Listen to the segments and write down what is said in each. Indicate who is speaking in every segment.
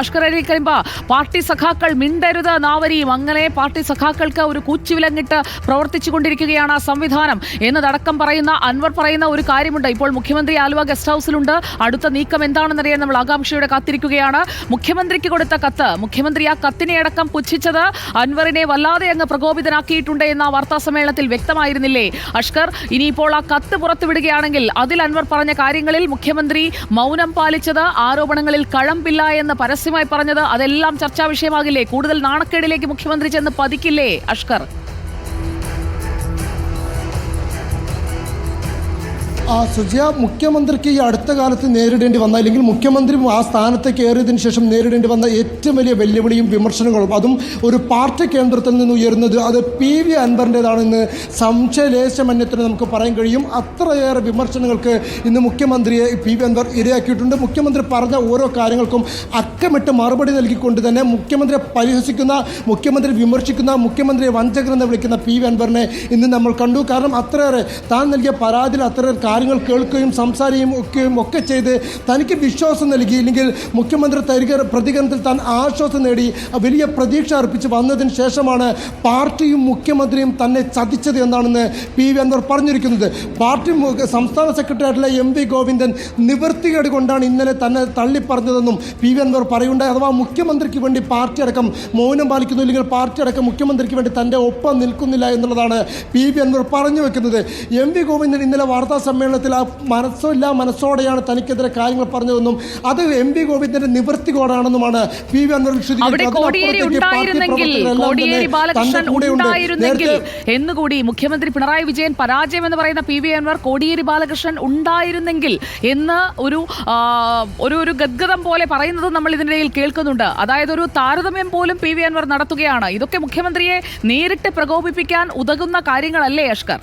Speaker 1: Ashkar party സഖാക്കൾ മിണ്ടരുത് നാവരിയും. അങ്ങനെ പാർട്ടി സഖാക്കൾക്ക് ഒരു കൂച്ചുവിലങ്ങിട്ട് പ്രവർത്തിച്ചു കൊണ്ടിരിക്കുകയാണ് സംവിധാനം. എന്നതടക്കം പറയുന്ന അൻവർ പറയുന്ന ഒരു കാര്യമുണ്ട്. ഇപ്പോൾ മുഖ്യമന്ത്രി ആലുവ ഗസ്റ്റ് ഹൗസിലുണ്ട്. അടുത്ത നീക്കം എന്താണെന്നറിയാൻ നമ്മൾ ആകാംക്ഷയോടെ കാത്തിരിക്കുകയാണ്. മുഖ്യമന്ത്രിക്ക് കൊടുത്ത കത്ത്. മുഖ്യമന്ത്രി ആ കത്തിനെ അടക്കം പുച്ഛിച്ചത് അൻവറിനെ വല്ലാതെ അങ്ങ് പ്രകോപിതനാക്കിയിട്ടുണ്ട് എന്ന വാർത്താ സമ്മേളനത്തിൽ വ്യക്തമായിരുന്നില്ലേ? അഷ്കർ ഇനിയിപ്പോൾ ആ കത്ത് പുറത്തുവിടുകയാണെങ്കിൽ അതിൽ അൻവർ പറഞ്ഞ കാര്യങ്ങളിൽ മുഖ്യമന്ത്രി മൗനം പാലിച്ചത് ആരോപണങ്ങളിൽ കഴമ്പില്ല എന്ന് പരസ്യമായി പറഞ്ഞത് അതെല്ലാം ചർച്ചാ വിഷയമാകില്ലേ? കൂടുതൽ നാണക്കേടിലേക്ക് മുഖ്യമന്ത്രി ചെന്ന് പതിക്കില്ലേ അഷ്കർ?
Speaker 2: സുജയ മുഖ്യമന്ത്രിക്ക് ഈ അടുത്ത കാലത്ത് നേരിടേണ്ടി വന്ന അല്ലെങ്കിൽ മുഖ്യമന്ത്രി ആ സ്ഥാനത്ത് കയറിയതിനു ശേഷം നേരിടേണ്ടി വന്ന ഏറ്റവും വലിയ വെല്ലുവിളിയും വിമർശനങ്ങളും അതും ഒരു പാർട്ടി കേന്ദ്രത്തിൽ നിന്ന് ഉയരുന്നത് അത് പി വി അൻവറിന്റെതാണെന്ന് സംശയലേശമന്യത്തിന് നമുക്ക് പറയാൻ കഴിയും. അത്രയേറെ വിമർശനങ്ങൾക്ക് ഇന്ന് മുഖ്യമന്ത്രിയെ പി വി അൻവർ ഇരയാക്കിയിട്ടുണ്ട്. മുഖ്യമന്ത്രി പറഞ്ഞ ഓരോ കാര്യങ്ങൾക്കും അക്കമിട്ട് മറുപടി നൽകിക്കൊണ്ട് തന്നെ മുഖ്യമന്ത്രിയെ പരിഹസിക്കുന്ന മുഖ്യമന്ത്രി വിമർശിക്കുന്ന മുഖ്യമന്ത്രിയെ വഞ്ചകരെന്ന് വിളിക്കുന്ന പി വി അൻവറിനെ ഇന്ന് നമ്മൾ കണ്ടു. കാരണം അത്രയേറെ താൻ നൽകിയ പരാതിയിൽ അത്രയേറെ കാര്യങ്ങൾ കേൾക്കുകയും സംസാരിക്കുകയും ഒക്കെയും ഒക്കെ ചെയ്ത് തനിക്ക് വിശ്വാസം നൽകി. ഇല്ലെങ്കിൽ മുഖ്യമന്ത്രി തരിക പ്രതികരണത്തിൽ താൻ ആശ്വാസം നേടി. വലിയ പ്രതീക്ഷ അർപ്പിച്ച് വന്നതിന് ശേഷമാണ് പാർട്ടിയും മുഖ്യമന്ത്രിയും തന്നെ ചതിച്ചത് എന്നാണെന്ന് പി വി അൻവർ പറഞ്ഞിരിക്കുന്നത്. പാർട്ടി സംസ്ഥാന സെക്രട്ടറി എം വി ഗോവിന്ദൻ നിവൃത്തികേട് കൊണ്ടാണ് ഇന്നലെ തന്നെ തള്ളിപ്പറഞ്ഞതെന്നും പി വി അൻവർ പറയുണ്ടായി അഥവാ മുഖ്യമന്ത്രിക്ക് വേണ്ടി പാർട്ടി അടക്കം മൗനം പാലിക്കുന്നു. ഇല്ലെങ്കിൽ പാർട്ടി അടക്കം മുഖ്യമന്ത്രിക്ക് വേണ്ടി തന്റെ ഒപ്പം നിൽക്കുന്നില്ല എന്നുള്ളതാണ് പി വി അൻവർ പറഞ്ഞു വെക്കുന്നത്. എം വി ഗോവിന്ദൻ ഇന്നലെ വാർത്താ സമ്മേളനത്തിൽ ആ മനസ്സോ മനസ്സോടെയാണ് തനിക്കെതിരെ കാര്യങ്ങൾ പറഞ്ഞതെന്നും അത് എം വി ഗോവിന്ദന്റെ നിവൃത്തികോടാണെന്നുമാണ് പി വി അൻവർ
Speaker 1: എന്നുകൂടി മുഖ്യമന്ത്രി പിണറായി വിജയൻ പരാജയം എന്ന് പറയുന്ന പി വി അൻവർ കോടിയേരി ബാലകൃഷ്ണൻ ഉണ്ടായിരുന്നെങ്കിൽ എന്ന് ഒരു ഒരു ഒരു ഗദ്ഗതം പോലെ പറയുന്നത് നമ്മൾ ഇതിനിടയിൽ കേൾക്കുന്നുണ്ട്. അതായത് ഒരു താരതമ്യം പോലും പി വി അൻവർ നടത്തുകയാണ്. ഇതൊക്കെ മുഖ്യമന്ത്രിയെ നേരിട്ട് പ്രകോപിപ്പിക്കാൻ ഉതകുന്ന കാര്യങ്ങളല്ലേ അഷ്കർ?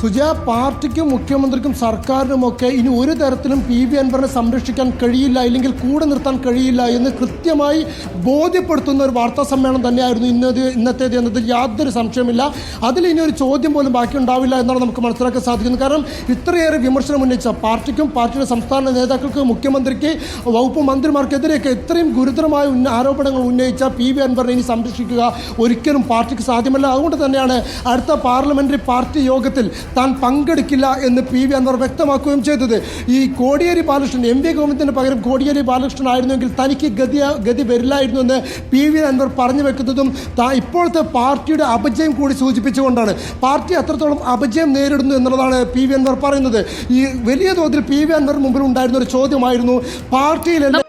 Speaker 2: സുജയ പാർട്ടിക്കും മുഖ്യമന്ത്രിക്കും സർക്കാരിനുമൊക്കെ ഇനി ഒരു തരത്തിലും പി വി അൻവറിനെ സംരക്ഷിക്കാൻ കഴിയില്ല ഇല്ലെങ്കിൽ കൂടെ നിർത്താൻ കഴിയില്ല എന്ന് കൃത്യമായി ബോധ്യപ്പെടുത്തുന്ന ഒരു വാർത്താ സമ്മേളനം തന്നെയായിരുന്നു ഇന്നത് ഇന്നത്തേത് എന്നതിൽ യാതൊരു സംശയമില്ല അതിൽ ഇനി ഒരു ചോദ്യം പോലും ബാക്കി ഉണ്ടാവില്ല എന്നാണ് നമുക്ക് മനസ്സിലാക്കാൻ സാധിക്കുന്നത്. കാരണം ഇത്രയേറെ വിമർശനം ഉന്നയിച്ച പാർട്ടിക്കും പാർട്ടിയുടെ സംസ്ഥാന നേതാക്കൾക്ക് മുഖ്യമന്ത്രിക്ക് വകുപ്പ് മന്ത്രിമാർക്കെതിരെയൊക്കെ ഇത്രയും ഗുരുതരമായ ആരോപണങ്ങൾ ഉന്നയിച്ച പി വി അൻവറിനെ ഇനി സംരക്ഷിക്കുക ഒരിക്കലും പാർട്ടിക്ക് സാധ്യമല്ല. അതുകൊണ്ട് തന്നെയാണ് അടുത്ത പാർലമെന്ററി പാർട്ടി യോഗത്തിൽ താൻ പങ്കെടുക്കില്ല എന്ന് പി വി അൻവർ വ്യക്തമാക്കുകയും ചെയ്തത്. ഈ കോടിയേരി ബാലകൃഷ്ണൻ എം വി ഗോവിന്ദന് പകരം കോടിയേരി ബാലകൃഷ്ണൻ ആയിരുന്നുവെങ്കിൽ തനിക്ക് ഗതി ഗതി വരില്ലായിരുന്നു എന്ന് പി വി അൻവർ പറഞ്ഞു വെക്കുന്നതും താ ഇപ്പോഴത്തെ പാർട്ടിയുടെ അപജയം കൂടി സൂചിപ്പിച്ചുകൊണ്ടാണ്. പാർട്ടി അത്രത്തോളം അപജയം നേരിടുന്നു എന്നുള്ളതാണ് പി വി അൻവർ പറയുന്നത്. ഈ വലിയ തോതിൽ പി വി അൻവർ മുമ്പിൽ ഉണ്ടായിരുന്ന ഒരു ചോദ്യമായിരുന്നു പാർട്ടിയിലെല്ലാം